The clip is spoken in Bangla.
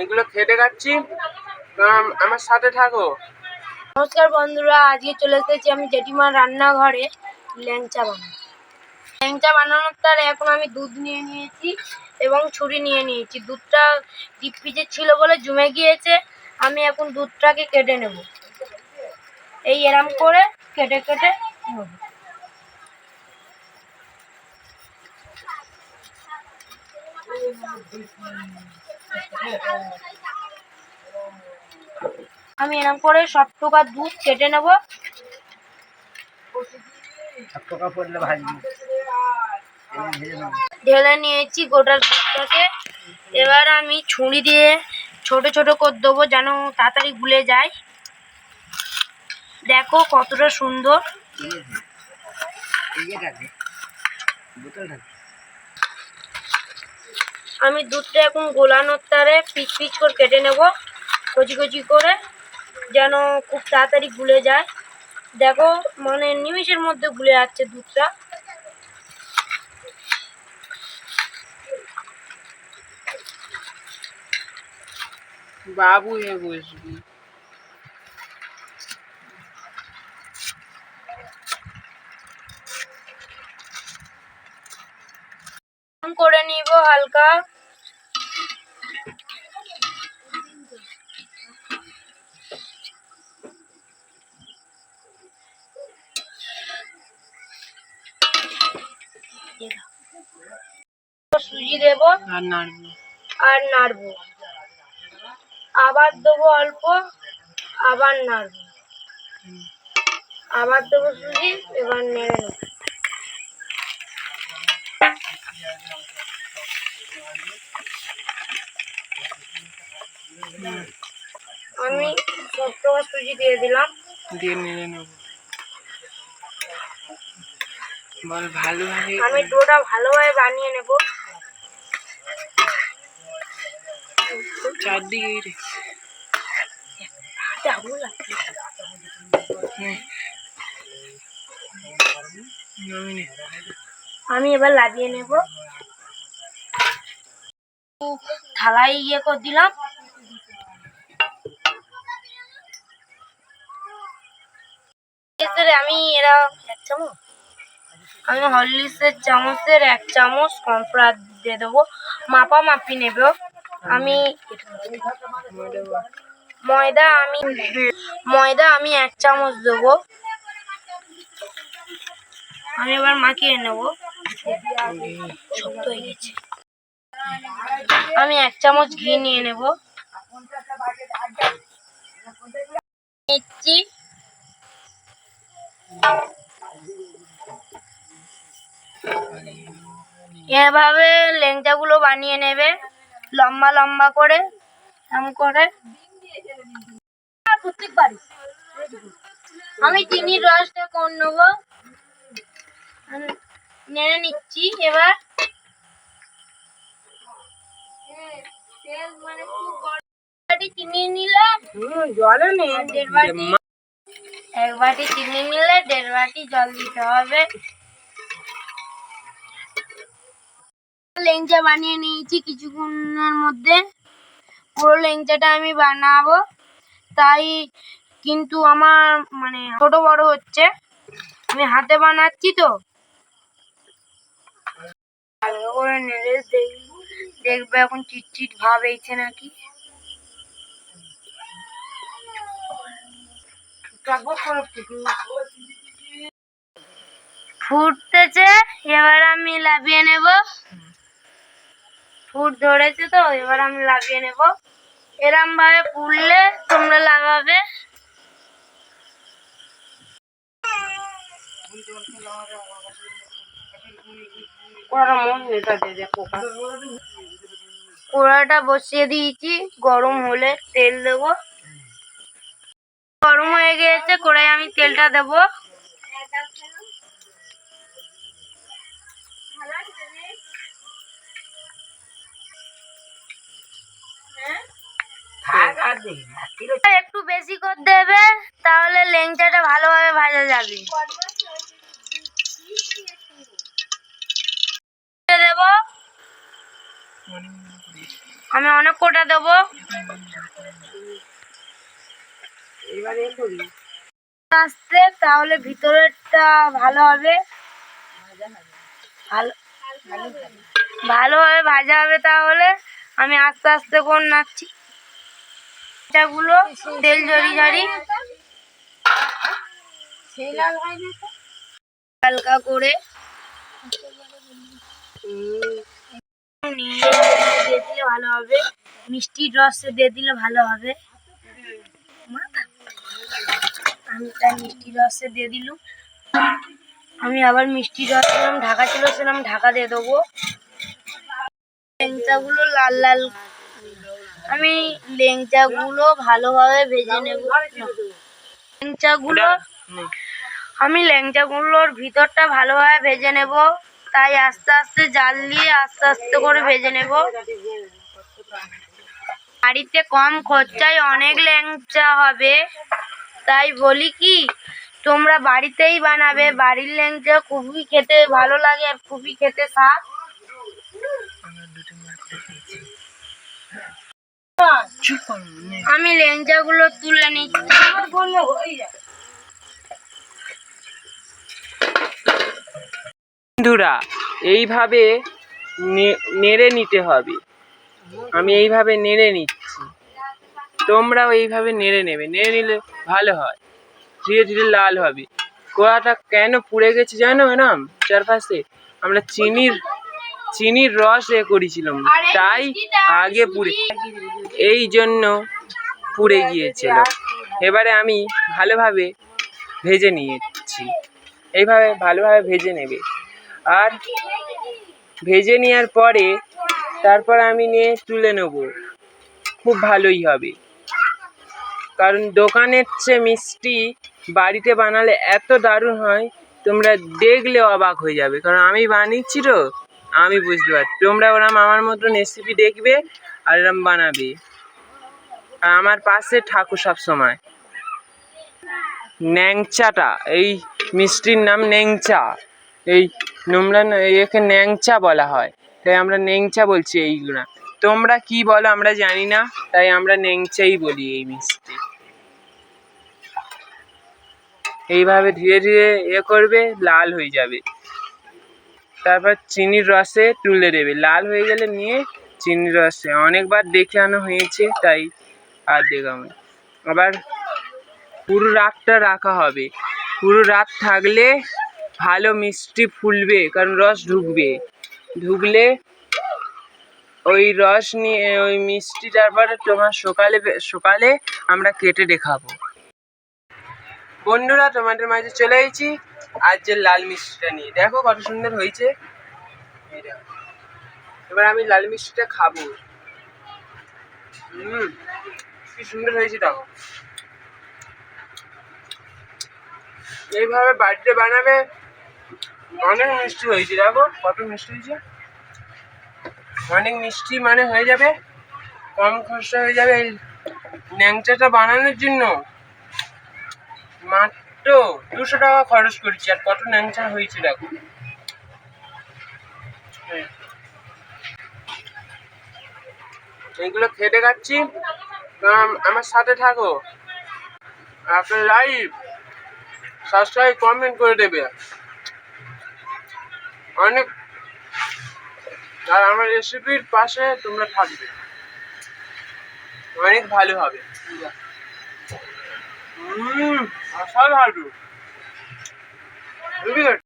এইগুলো খেতে খাচ্ছি। আমার সাথে থাকো। নমস্কার বন্ধুরা, আজকে চলে এসেছি আমি জেঠিমার রান্নাঘরে ল্যাংচা বানাবো ল্যাংচা বানানোর তার এখন আমি দুধ নিয়ে নিয়েছি এবং ছুরি নিয়ে নিয়েছি। দুধটা ডিপ ফ্রিজে ছিল বলে জমে গিয়েছে। আমি এখন দুধটাকে কেটে নেব। এই এরম করে কেটে কেটে নেব। আমি এরকম করে সব টুকা দুধ কেটে নেব। ঢেলে নিয়েছি গোটা দুধটাকে। এবার আমি ছুরি দিয়ে ছোট ছোট করে দেবো যেন তাড়াতাড়ি গুলে যায়। দেখো কতটা সুন্দর। আমি দুধটা এখন গোলানোর তারে পিচ পিচ করে কেটে নেব কচি কচি করে যেন খুব তাড়াতাড়ি গুলে যায়। দেখো মানে নিমিষের মধ্যে গুলে যাচ্ছে দুধটা। বাবু হে বসবি। করে নিব হালকা। সুজি দেব আর নাড়বো। আর নাড়বো। আবার দেবো অল্প আবার নাড়বো। আবার দেবো সুজি এবার নেড়ে নেব। আমি সব সুজি দিয়ে দিলাম। দিয়ে নিয়ে নেব। বল ভালোভাবে আমি ডোটা ভালোভাবে বানিয়ে নেব। চারদিকে রে। নে। নামিয়ে নে। আমি এবার লাগিয়ে নেব থালায় ইয়ে করে দিলাম আমি এরা এক চামচ আমি হরলিক্সের চামচের এক চামচ কর্নফ্লাওয়ার দিয়ে দেবো মাপা মাপি নেব আমি ময়দা আমি ময়দা আমি এক চামচ দেবো। আমি এবার মাখিয়ে নেব। শক্ত হয়ে গেছে। আমি এক চামচ ঘি নিয়ে নেব। নিচ্ছি। এভাবে লেংচাগুলো বানিয়ে নেবে। লম্বা লম্বা করে এরম করে। আমি চিনির রসটা কোন নেব? নেড়ে নিচ্ছি এবার। বাটি চিনি নিলে জলে নে। দেড় বাটি এক বাটি চিনি নিলে দেড় বাটি জল দিতে হবে। লেংচা বানিয়ে নিয়েছি কিছুক্ষণের মধ্যে। পুরো লেংচাটা আমি বানাবো। তাই কিন্তু আমার মানে ছোট বড় হচ্ছে। আমি হাতে বানাচ্ছি তো। ভালো করে নেড়ে দেখ- দেখবে এখন চিটচিট ভাব এইছে নাকি। ফুটতেছে। এবার আমি লাভিয়ে নেব। ফুট ধরেছে তো, এবার আমি লাগিয়ে নেব। এরম ভাবে পুড়লে তোমরা লাগাবে। কড়াটা বসিয়ে দিয়েছি, গরম হলে তেল দেব। গরম হয়ে গিয়েছে কড়াই আমি তেলটা দেব। একটু বেশি করে দেবে তাহলে লেংচাটা ভালোভাবে ভাজা যাবে। দেব। আমি অনেক কোটা দেবো। আস্তে তাহলে ভিতরেরটা ভালো হবে। ভালো ভালোভাবে ভাজা হবে তাহলে। আমি আস্তে আস্তে করে নাচ্ছি। এটাগুলো তেল জড়ি জড়ি হালকা করে। দিলে ভালো হবে। মিষ্টির রস দিয়ে দিলে ভালো হবে। আমি তাই মিষ্টি রসে দিয়ে দিলুম। আমি আবার মিষ্টি রস ঢাকা ছিল সেরকম ঢাকা দিয়ে দেবো। লেংচাগুলো লাল লাল। আমি লেংচাগুলো ভালোভাবে ভেজে নেব। লেংচাগুলো আমি ল্যাংচাগুলোর ভিতরটা ভালোভাবে ভেজে নেব। তাই আস্তে আস্তে জাল দিয়ে আস্তে আস্তে করে ভেজে নেব। বাড়িতে কম খরচায় অনেক ল্যাংচা হবে। তাই বলি কি, তোমরা বাড়িতেই বানাবে। বাড়ির ল্যাংচা খুবই খেতে ভালো লাগে আর খুবই খেতে স্বাদ চুপ করো নে। আমি ল্যাংচাগুলো তুলে নিচ্ছি। বন্ধুরা, এইভাবে নেড়ে নিতে হবে। আমি এইভাবে নেড়ে নিচ্ছি। তোমরাও এইভাবে নেড়ে নেবে। নেড়ে নিলে ভালো হয়। ধীরে ধীরে লাল হবে। কোয়াটা কেন পুড়ে গেছে জানো ম্যাডাম? চারপাশে আমরা চিনির চিনির রস এ করেছিলাম। তাই আগে পুড়ে এই জন্য পুড়ে গিয়েছিল। এবারে আমি ভালোভাবে ভেজে নিয়েছি। এইভাবে ভালোভাবে ভেজে নেবে। আর ভেজে নেওয়ার পরে তারপর আমি নিয়ে তুলে নেব। খুব ভালোই হবে। কারণ দোকানের চেয়ে মিষ্টি বাড়িতে বানালে এত দারুণ হয় তোমরা দেখলে অবাক হয়ে যাবে। কারণ আমি বানিয়েছি তো। আমি বুঝতে পারছি। তোমরা ওরম আমার মতন রেসিপি দেখবে আর এরম বানাবে। আর আমার পাশে ঠাকুর সব সময় ন্যাংচাটা, এই মিষ্টির নাম ন্যাংচা। এই নোংরা একে ন্যাংচা বলা হয়। তাই আমরা ন্যাংচা বলছি এইগুলা। তোমরা কি বলো আমরা জানি না, তাই আমরা ন্যাংচাই বলি এই মিষ্টি। এইভাবে ধীরে ধীরে এ করবে, লাল হয়ে যাবে। তারপর চিনির রসে তুলে দেবে। লাল হয়ে গেলে নিয়ে চিনির রসে। অনেকবার দেখে আনো হয়েছে, তাই আর দেখাবো আবার পুরো রাতটা রাখা হবে। পুরো রাত থাকলে ভালো মিষ্টি ফুলবে, কারণ রস ঢুকবে। ঢুকলে ওই রস নিয়ে, ওই মিষ্টি তারপরে তোমার সকালে সকালে আমরা কেটে দেখাবো। বন্ধুরা, তোমাদের মাঝে চলে এসেছি। আর যে লাল মিষ্টিটা নিয়ে। দেখো কত সুন্দর হয়েছে। এবার আমি লাল মিষ্টিটা খাব। হুম, কি সুন্দর হয়েছে দেখো। এইভাবে বাড়িতে বানাবে, অনেক মিষ্টি হয়েছে। দেখো কত মিষ্টি হয়েছে। অনেক মিষ্টি মানে হয়ে যাবে, কম খরচা হয়ে যাবে এই ন্যাংচাটা বানানোর জন্য। মাত্র দুশো টাকা খরচ করেছি, আর কত ন্যাংচা হয়েছে দেখো। এই। এইগুলো খেতে খাচ্ছি। আমার সাথে থাকো। আপনার লাইভ সাবস্ক্রাইব কমেন্ট করে দেবে। অনেক আর আমার রেসিপির পাশে তোমরা থাকবে। অনেক ভালো হবে। অসাধারণ.